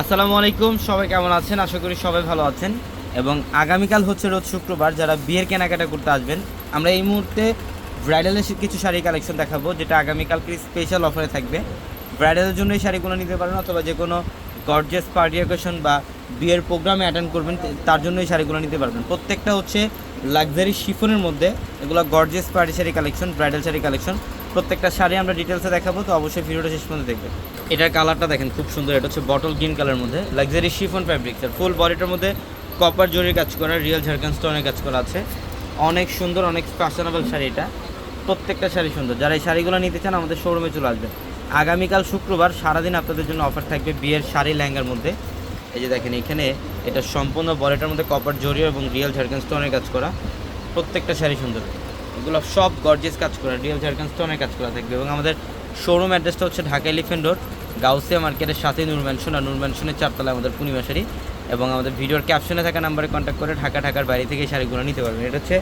আসসালামু আলাইকুম, সবাই কেমন আছেন? আশা করি সবাই ভালো আছেন। এবং আগামীকাল হচ্ছে রোজ শুক্রবার, যারা বিয়ের কেনাকাটা করতে আসবেন, আমরা এই মুহূর্তে ব্রাইডালের কিছু শাড়ি কালেকশন দেখাবো, যেটা আগামীকালকে স্পেশাল অফারে থাকবে। ব্রাইডালের জন্য এই শাড়িগুলো নিতে পারেন, অথবা যে কোনো গর্জেস পার্টি অকেশন বা বিয়ের প্রোগ্রামে অ্যাটেন্ড করবেন তার জন্য এই শাড়িগুলো নিতে পারবেন। প্রত্যেকটা হচ্ছে লাক্সারি শিফনের মধ্যে এগুলো gorgeous party sari collection bridal sari collection. প্রত্যেকটা শাড়ি আমরা ডিটেলসে দেখাবো, তো অবশ্যই ভিডিওটা শেষ পর্যন্ত দেখবেন। এটার কালারটা দেখেন, খুব সুন্দর। এটা হচ্ছে বটল গ্রিন কালার মধ্যে লাক্সারি শিফন ফ্যাব্রিক্স আর ফুল বডিটার মধ্যে কপার জরির কাজ করা রিয়েল ঝাড়খান স্টোনের কাজ করা আছে। অনেক সুন্দর, অনেক ফ্যাশনেবল শাড়ি এটা। প্রত্যেকটা শাড়ি সুন্দর। যারা এই শাড়িগুলো নিতে চান, আমাদের শোরুমে চলে আসবেন। আগামীকাল শুক্রবার সারাদিন আপনাদের জন্য অফার থাকবে বিয়ের শাড়ি ল্যাঙ্গার মধ্যে। এই যে দেখেন, এখানে এটা সম্পূর্ণ বডিটার মধ্যে কপার জরি এবং রিয়েল ঝাড়খান স্টোনের কাজ করা। প্রত্যেকটা শাড়ি সুন্দর। এগুলো সব গর্জেস কাজ করা রিয়েল ঝাড়খান স্টোনের কাজ করা থাকবে এবং আমাদের শোরুম অ্যাড্রেসটা হচ্ছে ঢাকা এলিফেন্ট রোড, গাউসিয়া মার্কেটের সাথে নূর ম্যানশন আর নূর ম্যানশনের চারতলায় আমাদের পূর্ণিমা শাড়ি এবং আমাদের ভিডিওর ক্যাপশনে থাকা নাম্বারে কন্ট্যাক্ট করে ঢাকা, ঢাকার বাইরে থেকে এই শাড়িগুলো নিতে পারবেন। এটা হচ্ছে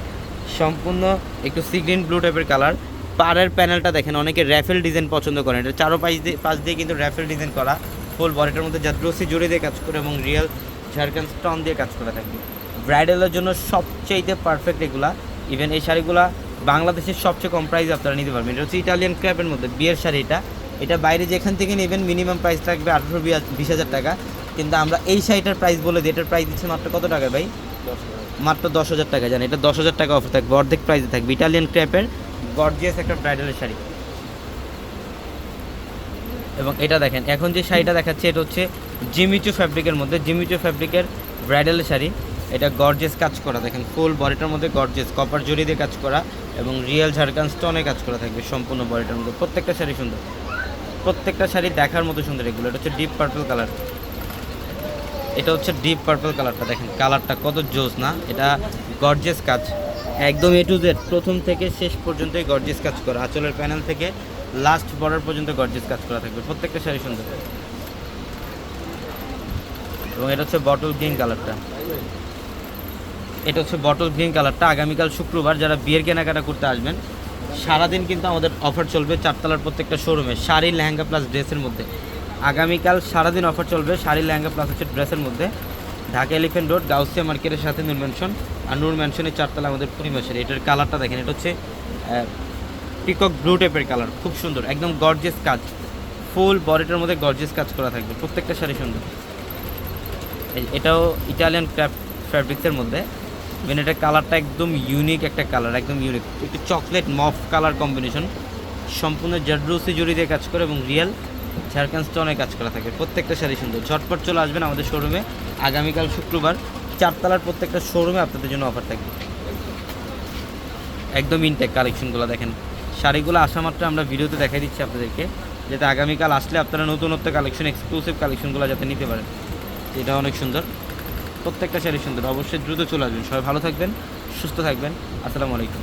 সম্পূর্ণ একটু সি গ্রিন ব্লু টাইপের কালার পাড়ের প্যানেলটা দেখেন, অনেকে র্যাফেল ডিজাইন পছন্দ করেন। এটা চারো পাশ দিয়ে পাশ দিয়ে কিন্তু র্যাফেল ডিজাইন করা ফুল বডিটার মধ্যে জাদ্রসি জড়ি দিয়ে কাজ করে এবং রিয়েল ঝাড়খান্ড স্টন দিয়ে কাজ করা থাকবে ব্রাইডালের জন্য সবচেয়ে পারফেক্ট এগুলা। ইভেন এই শাড়িগুলা বাংলাদেশের সবচেয়ে কম প্রাইস আপনারা নিতে পারবেন। এটা হচ্ছে ইটালিয়ান ক্র্যাপের মধ্যে, বিয়ের শাড়ি এটা। এটা বাইরে যেখান থেকে নেবেন মিনিমাম প্রাইস থাকবে আঠারো বিশ হাজার টাকা। কিন্তু আমরা এই শাড়িটার প্রাইস বলে দিই, এটার প্রাইস দিচ্ছে মাত্র কত টাকা ভাই? মাত্র দশ হাজার টাকা, জানেন, এটা দশ হাজার টাকা অফার থাকবে, অর্ধেক প্রাইসে থাকবে। ইটালিয়ান ক্র্যাপের গর্জিয়াস একটা ব্রাইডালের শাড়ি। এবং এটা দেখেন, এখন যে শাড়িটা দেখাচ্ছে, এটা হচ্ছে জিমিচু ফ্যাব্রিকের মধ্যে জিমিচু ফ্যাব্রিকের ব্রাইডালের শাড়ি। এটা গর্জেস কাজ করা। দেখেন ফুল বডিটার মধ্যে গর্জেস কপার জড়ি দিয়ে কাজ করা এবং রিয়েল ঝাড়খান স্টোনে কাজ করা থাকবে সম্পূর্ণ বডিটার মধ্যে। প্রত্যেকটা শাড়ি সুন্দর। প্রত্যেকটা শাড়ি দেখার মতো সুন্দর এগুলো। এটা হচ্ছে ডিপ পার্পল কালার এটা হচ্ছে ডিপ পার্পল কালারটা দেখেন কালারটা কত জোস না? এটা গর্জেস কাজ। একদম এ টু জেড প্রথম থেকে শেষ পর্যন্তই গর্জেস কাজ করা। আঁচলের প্যানেল থেকে লাস্ট বর্ডার পর্যন্ত গর্জেস কাজ করা থাকবে। প্রত্যেকটা শাড়ি সুন্দর। এবং এটা হচ্ছে বটল গ্রিন কালারটা এটা হচ্ছে বটল গ্রিন কালারটা আগামীকাল শুক্রবার যারা বিয়ের কেনাকাটা করতে আসবেন, সারাদিন কিন্তু আমাদের অফার চলবে চারতলার প্রত্যেকটা শোরুমে শাড়ি, লেহেঙ্গা প্লাস ড্রেসের মধ্যে। আগামীকাল সারাদিন অফার চলবে শাড়ি, লেহেঙ্গা প্লাস হচ্ছে ড্রেসের মধ্যে। ঢাকা এলিফেন্ট রোড গাউসিয়া মার্কেটের সাথে নূর ম্যানশন আর নূর ম্যানশনের চারতলা আমাদের পরিবেশের। এটার কালারটা দেখেন, এটা হচ্ছে পিকক ব্লু টাইপের কালার খুব সুন্দর, একদম গর্জেস কাজ। ফুল বডিটার মধ্যে গর্জেস কাজ করা থাকবে, প্রত্যেকটা শাড়ি সুন্দর। এটাও ইটালিয়ান ক্র্যাফট ফ্যাব্রিক্সের মধ্যে। ইভেন এটা কালারটা একদম ইউনিক একটা কালার একদম ইউনিক একটু চকলেট মফ কালার কম্বিনেশন সম্পূর্ণ জাড্রুসি জড়ি দিয়ে কাজ করে এবং রিয়েল ঝাড়খান স্টোনে কাজ করা থাকে। প্রত্যেকটা শাড়ি সুন্দর। ঝটপট চলে আসবেন আমাদের শোরুমে আগামীকাল শুক্রবার চারতলার প্রত্যেকটা শোরুমে আপনাদের জন্য অফার থাকবে। একদম ইনটেক কালেকশনগুলো দেখেন। শাড়িগুলো আসা মাত্র আমরা ভিডিওতে দেখাই দিচ্ছি আপনাদেরকে। যাতে আগামীকাল আসলে আপনারা নতুনত্ব কালেকশন এক্সক্লুসিভ কালেকশনগুলো যাতে নিতে পারেন। এটা অনেক সুন্দর। প্রত্যেকটা শাড়ি সুন্দর অবশ্যই দ্রুত চলে আসবেন। সবাই ভালো থাকবেন সুস্থ থাকবেন। আসসালামু আলাইকুম।